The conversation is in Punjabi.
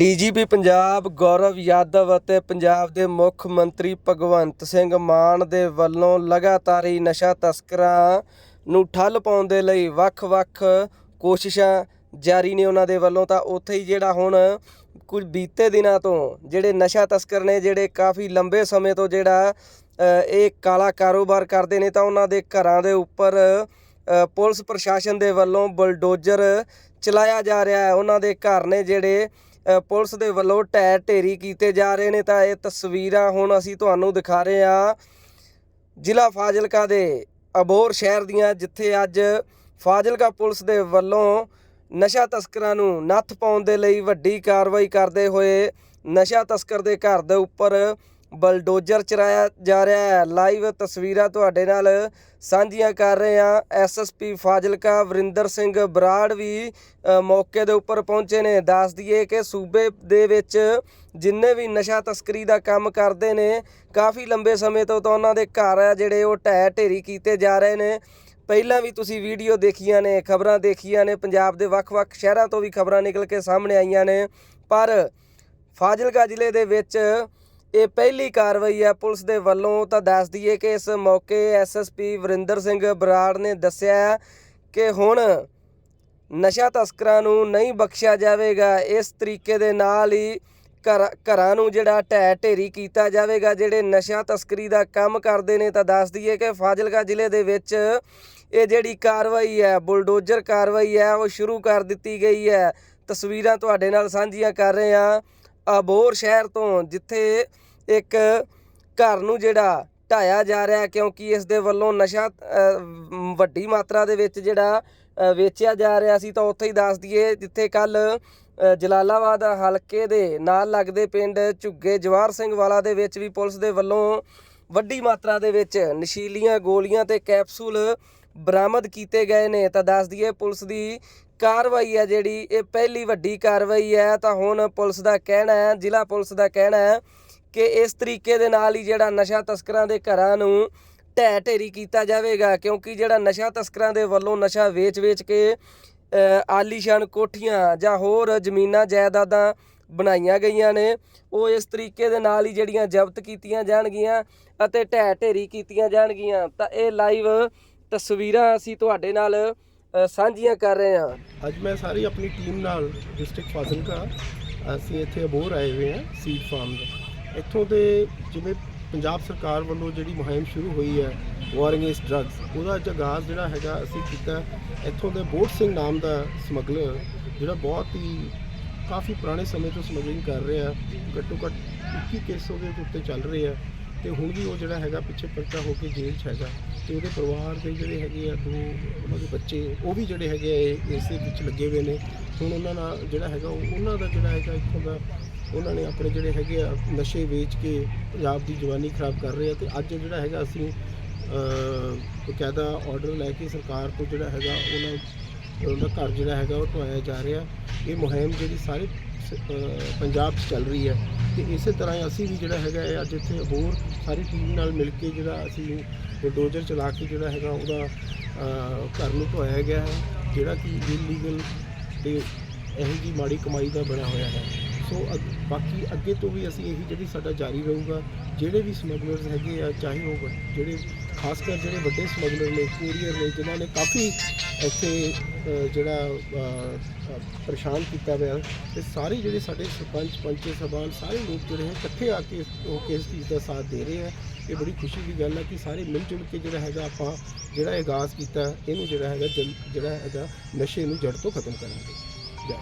ਡੀਜੀਪੀ ਪੰਜਾਬ ਗੌਰਵ ਯਾਦਵ ਅਤੇ ਪੰਜਾਬ ਦੇ ਮੁੱਖ ਮੰਤਰੀ ਭਗਵੰਤ ਸਿੰਘ ਮਾਨ ਦੇ ਵੱਲੋਂ ਲਗਾਤਾਰ ਹੀ ਨਸ਼ਾ ਤਸਕਰਾਂ ਨੂੰ ਠੱਲ ਪਾਉਣ ਦੇ ਲਈ ਵੱਖ-ਵੱਖ ਕੋਸ਼ਿਸ਼ਾਂ ਜਾਰੀ ਨੇ ਉਹਨਾਂ ਦੇ ਵੱਲੋਂ, ਤਾਂ ਉੱਥੇ ਹੀ ਜਿਹੜਾ ਹੁਣ ਕੁਝ ਬੀਤੇ ਦਿਨਾਂ ਤੋਂ ਜਿਹੜੇ ਨਸ਼ਾ ਤਸਕਰ ਨੇ, ਜਿਹੜੇ ਕਾਫੀ ਲੰਬੇ ਸਮੇਂ ਤੋਂ ਜਿਹੜਾ ਇਹ ਕਾਲਾ ਕਾਰੋਬਾਰ ਕਰਦੇ ਨੇ, ਤਾਂ ਉਹਨਾਂ ਦੇ ਘਰਾਂ ਦੇ ਉੱਪਰ ਪੁਲਿਸ ਪ੍ਰਸ਼ਾਸਨ ਦੇ ਵੱਲੋਂ ਬੁਲਡੋਜ਼ਰ ਚਲਾਇਆ ਜਾ ਰਿਹਾ ਹੈ। ਉਹਨਾਂ ਦੇ ਘਰ ਨੇ ਜਿਹੜੇ ਪੁਲਿਸ ਦੇ ਵੱਲੋਂ ਢਹਿ ਢੇਰੀ ਕੀਤੇ ਜਾ ਰਹੇ ਨੇ ਤਾਂ ਇਹ ਤਸਵੀਰਾਂ ਹੁਣ ਅਸੀਂ ਤੁਹਾਨੂੰ ਦਿਖਾ ਰਹੇ ਹਾਂ। ਜ਼ਿਲ੍ਹਾ ਫਾਜ਼ਿਲਕਾ ਦੇ ਅਬੋਰ ਸ਼ਹਿਰ ਦੀਆਂ, ਜਿੱਥੇ ਅੱਜ ਫਾਜ਼ਿਲਕਾ ਪੁਲਿਸ ਦੇ ਵੱਲੋਂ ਨਸ਼ਾ ਤਸਕਰਾਂ ਨੂੰ ਨੱਥ ਪਾਉਣ ਦੇ ਲਈ ਵੱਡੀ ਕਾਰਵਾਈ ਕਰਦੇ ਹੋਏ ਨਸ਼ਾ ਤਸਕਰ ਦੇ ਘਰ ਦੇ ਉੱਪਰ ਬਲਡੋਜ਼ਰ ਚਰਾਇਆ ਜਾ ਰਿਹਾ ਹੈ। ਲਾਈਵ ਤਸਵੀਰਾਂ ਤੁਹਾਡੇ ਨਾਲ ਸਾਂਝੀਆਂ ਕਰ ਰਹੇ ਹਾਂ। ਐਸਐਸਪੀ ਫਾਜ਼ਿਲਕਾ ਵਰਿੰਦਰ ਸਿੰਘ ਬਰਾੜ ਵੀ ਮੌਕੇ ਦੇ ਉੱਪਰ ਪਹੁੰਚੇ ਨੇ। ਦੱਸ ਦਈਏ ਕਿ ਸੂਬੇ ਦੇ ਵਿੱਚ ਜਿੰਨੇ ਵੀ ਨਸ਼ਾ ਤਸਕਰੀ ਦਾ ਕੰਮ ਕਰਦੇ ਨੇ, ਕਾਫੀ ਲੰਬੇ ਸਮੇਂ ਤੋਂ ਤਾਂ ਉਹਨਾਂ ਦੇ ਘਰ ਆ ਜਿਹੜੇ ਉਹ ਢਹਿ ਢੇਰੀ ਕੀਤੇ ਜਾ ਰਹੇ ਨੇ। ਪਹਿਲਾਂ ਵੀ ਤੁਸੀਂ ਵੀਡੀਓ ਦੇਖੀਆਂ ਨੇ, ਖਬਰਾਂ ਦੇਖੀਆਂ ਨੇ, ਪੰਜਾਬ ਦੇ ਵੱਖ-ਵੱਖ ਸ਼ਹਿਰਾਂ ਤੋਂ ਵੀ ਖਬਰਾਂ ਨਿਕਲ ਕੇ ਸਾਹਮਣੇ ਆਈਆਂ ਨੇ। ਪਰ ਫਾਜ਼ਿਲਕਾ ਜ਼ਿਲ੍ਹੇ ਦੇ ਵਿੱਚ ਇਹ ਪਹਿਲੀ ਕਾਰਵਾਈ ਹੈ। ਪੁਲਿਸ ਦੇ ਵੱਲੋਂ ਤਾਂ ਦੱਸ ਦਈਏ ਕਿ ਇਸ ਮੌਕੇ ਐਸਐਸਪੀ ਵਰਿੰਦਰ ਸਿੰਘ ਬਰਾੜ ਨੇ ਦੱਸਿਆ ਕਿ ਹੁਣ ਨਸ਼ਾ ਤਸਕਰਾਂ ਨੂੰ ਨਹੀਂ ਬਖਸ਼ਿਆ ਜਾਵੇਗਾ। ਇਸ ਤਰੀਕੇ ਦੇ ਨਾਲ ਹੀ ਘਰ, ਘਰਾਂ ਨੂੰ ਜਿਹੜਾ ਢਹਿ ਢੇਰੀ ਕੀਤਾ ਜਾਵੇਗਾ। ਜਿਹੜੇ ਨਸ਼ਾ ਤਸਕਰੀ ਦਾ ਕੰਮ ਕਰਦੇ ਨੇ ਤਾਂ ਦੱਸ ਦਈਏ ਕਿ ਫਾਜ਼ਿਲਕਾ ਜ਼ਿਲ੍ਹੇ ਦੇ ਵਿੱਚ ਇਹ ਜਿਹੜੀ ਕਾਰਵਾਈ ਹੈ, ਬੁਲਡੋਜ਼ਰ ਕਾਰਵਾਈ ਹੈ, ਉਹ ਸ਼ੁਰੂ ਕਰ ਦਿੱਤੀ ਗਈ ਹੈ। ਤਸਵੀਰਾਂ ਤੁਹਾਡੇ ਨਾਲ ਸਾਂਝੀਆਂ ਕਰ ਰਹੇ ਹਾਂ। ਅਬੋਰ ਸ਼ਹਿਰ ਤੋਂ, ਜਿੱਥੇ ਇੱਕ ਘਰ ਨੂੰ ਜਿਹੜਾ ਢਾਇਆ ਜਾ ਰਿਹਾ, ਕਿਉਂਕਿ ਇਸ ਦੇ ਵੱਲੋਂ ਨਸ਼ਾ ਵੱਡੀ ਮਾਤਰਾ ਦੇ ਵਿੱਚ ਜਿਹੜਾ ਵੇਚਿਆ ਜਾ ਰਿਹਾ ਸੀ, ਤਾਂ ਉੱਥੇ ਹੀ ਦੱਸ ਦਈਏ, ਜਿੱਥੇ ਕੱਲ ਜਲਾਲਾਬਾਦ ਹਲਕੇ ਦੇ ਨਾਲ ਲੱਗਦੇ ਪਿੰਡ ਝੁੱਗੇ ਜਵਾਰ ਸਿੰਘ ਵਾਲਾ ਦੇ ਵਿੱਚ ਵੀ ਪੁਲਿਸ ਦੇ ਵੱਲੋਂ ਵੱਡੀ ਮਾਤਰਾ ਦੇ ਵਿੱਚ ਨਸ਼ੀਲੀਆਂ ਗੋਲੀਆਂ ਤੇ ਕੈਪਸੂਲ ਬਰਾਮਦ ਕੀਤੇ ਗਏ ਨੇ। ਤਾਂ ਦੱਸ ਦਈਏ, ਪੁਲਿਸ ਦੀ ਕਾਰਵਾਈ ਹੈ ਜਿਹੜੀ, ਇਹ ਪਹਿਲੀ ਵੱਡੀ ਕਾਰਵਾਈ ਹੈ ਤਾਂ ਹੁਣ ਪੁਲਿਸ ਦਾ ਕਹਿਣਾ ਹੈ ਜ਼ਿਲ੍ਹਾ ਪੁਲਿਸ ਦਾ ਕਹਿਣਾ ਹੈ ਕਿ ਇਸ ਤਰੀਕੇ ਦੇ ਨਾਲ ਹੀ ਜਿਹੜਾ ਨਸ਼ਾ ਤਸਕਰਾਂ ਦੇ ਘਰਾਂ ਨੂੰ ਢਹਿ ਢੇਰੀ ਕੀਤਾ ਜਾਵੇਗਾ, ਕਿਉਂਕਿ ਜਿਹੜਾ ਨਸ਼ਾ ਤਸਕਰਾਂ ਦੇ ਵੱਲੋਂ ਨਸ਼ਾ ਵੇਚ-ਵੇਚ ਕੇ ਆਲੀਸ਼ਾਨ ਕੋਠੀਆਂ ਜਾਂ ਹੋਰ ਜ਼ਮੀਨਾਂ ਜਾਇਦਾਦਾਂ ਬਣਾਈਆਂ ਗਈਆਂ ਨੇ, ਉਹ ਇਸ ਤਰੀਕੇ ਦੇ ਨਾਲ ਹੀ ਜਿਹੜੀਆਂ ਜ਼ਬਤ ਕੀਤੀਆਂ ਜਾਣਗੀਆਂ ਅਤੇ ਢਹਿ ਢੇਰੀ ਕੀਤੀਆਂ ਜਾਣਗੀਆਂ। ਤਾਂ ਇਹ ਲਾਈਵ ਤਸਵੀਰਾਂ ਅਸੀਂ ਤੁਹਾਡੇ ਨਾਲ ਅ, ਸਾਂਝੀਆਂ ਕਰ ਰਹੇ ਹਾਂ। ਅੱਜ ਮੈਂ ਸਾਰੀ ਆਪਣੀ ਟੀਮ ਨਾਲ ਡਿਸਟ੍ਰਿਕਟ ਫਾਜ਼ਿਲਕਾ ਅਸੀਂ ਇੱਥੇ ਅਬੋਹਰ ਆਏ ਹੋਏ ਹਾਂ ਸੀਡ ਫਾਰਮ ਦਾ। ਇੱਥੋਂ ਦੇ ਜਿਵੇਂ ਪੰਜਾਬ ਸਰਕਾਰ ਵੱਲੋਂ ਜਿਹੜੀ ਮੁਹਿੰਮ ਸ਼ੁਰੂ ਹੋਈ ਹੈ ਵਾਰ ਅਗੇਂਸਟ ਡਰੱਗਸ ਉਹਦਾ ਅੱਜ ਆਗਾਜ਼ ਜਿਹੜਾ ਹੈਗਾ ਅਸੀਂ ਕੀਤਾ ਇੱਥੋਂ ਦੇ ਬੋਟ ਸਿੰਘ ਨਾਮ ਦਾ ਸਮਗਲਰ ਜਿਹੜਾ ਬਹੁਤ ਹੀ ਕਾਫੀ ਪੁਰਾਣੇ ਸਮੇਂ ਤੋਂ ਸਮਗਲਿੰਗ ਕਰ ਰਿਹਾ ਘੱਟੋ ਘੱਟ 21 ਕੇਸ ਉਹਦੇ ਉੱਤੇ ਚੱਲ ਰਹੇ। ਆ ਤੇ ਹੁਣ ਵੀ ਉਹ ਜਿਹੜਾ ਹੈਗਾ ਪਿੱਛੇ ਪਰਚਾ ਹੋ ਕੇ ਜੇਲ੍ਹ 'ਚ ਹੈਗਾ ਤੇ ਉਹਦੇ ਪਰਿਵਾਰ ਦੇ ਜਿਹੜੇ ਹੈਗੇ ਆ ਦੋ, ਉਹਨਾਂ ਦੇ ਬੱਚੇ, ਉਹ ਵੀ ਜਿਹੜੇ ਹੈਗੇ ਆ ਇਹ- ਇਸੇ ਵਿੱਚ ਲੱਗੇ ਹੋਏ ਨੇ। ਹੁਣ ਉਹਨਾਂ ਨਾਲ ਜਿਹੜਾ ਹੈਗਾ ਉਹ- ਉਹਨਾਂ ਦਾ ਜਿਹੜਾ ਹੈਗਾ ਇੱਥੋਂ ਦਾ, ਉਹਨਾਂ ਨੇ ਆਪਣੇ ਜਿਹੜੇ ਹੈਗੇ ਆ ਨਸ਼ੇ ਵੇਚ ਕੇ ਪੰਜਾਬ ਦੀ ਜਵਾਨੀ ਖਰਾਬ ਕਰ ਰਹੇ ਆ ਤੇ ਅੱਜ ਜਿਹੜਾ ਹੈਗਾ ਅਸੀਂ ਬਕਾਇਦਾ ਆਰਡਰ ਲੈ ਕੇ ਸਰਕਾਰ ਤੋਂ ਜਿਹੜਾ ਹੈਗਾ, ਉਹਨਾਂ ਉਹਦਾ ਘਰ ਜਿਹੜਾ ਹੈਗਾ ਉਹ ਢਵਾਇਆ ਜਾ ਰਿਹਾ। ਇਹ ਮੁਹਿੰਮ ਜਿਹੜੀ ਸਾਰੇ ਪੰਜਾਬ 'ਚ ਚੱਲ ਰਹੀ ਹੈ। ਤੇ ਇਸੇ ਤਰ੍ਹਾਂ ਹੀ ਅਸੀਂ ਵੀ ਜਿਹੜਾ ਹੈਗਾ ਹੈ ਅੱਜ ਇੱਥੇ ਹੋਰ ਸਾਰੀ ਟੀਮ ਨਾਲ ਮਿਲ ਕੇ ਜਿਹੜਾ ਅਸੀਂ ਬੁਲਡੋਜ਼ਰ ਚਲਾ ਕੇ ਜਿਹੜਾ ਹੈਗਾ ਉਹਦਾ ਘਰ ਨੂੰ ਢਵਾਇਆ ਗਿਆ ਹੈ। ਜਿਹੜਾ ਕਿ ਇਲੀਗਲ ਤੇ ਇਹੋ ਜੀ ਮਾੜੀ ਕਮਾਈ ਦਾ ਬਣਿਆ ਹੋਇਆ ਹੈ। ਸੋ ਅੱਗ- ਬਾਕੀ ਅੱਗੇ ਤੋਂ ਵੀ ਅਸੀਂ ਇਹੀ ਜਿਹੜੀ ਸਾਡਾ ਜਾਰੀ ਰਹੂਗਾ, ਜਿਹੜੇ ਵੀ ਸਮਗਲਰਸ ਹੈਗੇ ਆ, ਚਾਹੇ ਉਹ ਜਿਹੜੇ ਖਾਸ ਕਰ ਜਿਹੜੇ ਵੱਡੇ ਸਮਗਲਰ ਨੇ ਕੋਰੀਅਰ ਨੇ, ਜਿਨ੍ਹਾਂ ਨੇ ਕਾਫੀ ਇੱਥੇ ਜਿਹੜਾ ਪਰੇਸ਼ਾਨ ਕੀਤਾ ਹੋਇਆ, ਤੇ ਸਾਰੇ ਜਿਹੜੇ ਸਾਡੇ ਸਰਪੰਚ ਪੰਚੇ ਸਭਾਨ, ਸਾਰੇ ਲੋਕ ਜਿਹੜੇ ਹੈ, ਇਕੱਠੇ ਆ ਕੇ ਉਹ ਕਿਸ ਚੀਜ਼ ਦਾ ਸਾਥ ਦੇ ਰਹੇ ਆ। ਇਹ ਬੜੀ ਖੁਸ਼ੀ ਦੀ ਗੱਲ ਹੈ ਕਿ ਸਾਰੇ ਮਿਲ ਜੁਲ ਕੇ ਜਿਹੜਾ ਹੈਗਾ, ਆਪਾਂ ਜਿਹੜਾ ਆਗਾਜ਼ ਕੀਤਾ, ਇਹਨੂੰ ਜਿਹੜਾ ਹੈਗਾ, ਜਲ- ਜਿਹੜਾ ਹੈਗਾ, ਨਸ਼ੇ ਨੂੰ ਜੜ ਤੋਂ ਖਤਮ ਕਰਾਂਗੇ ਜੈ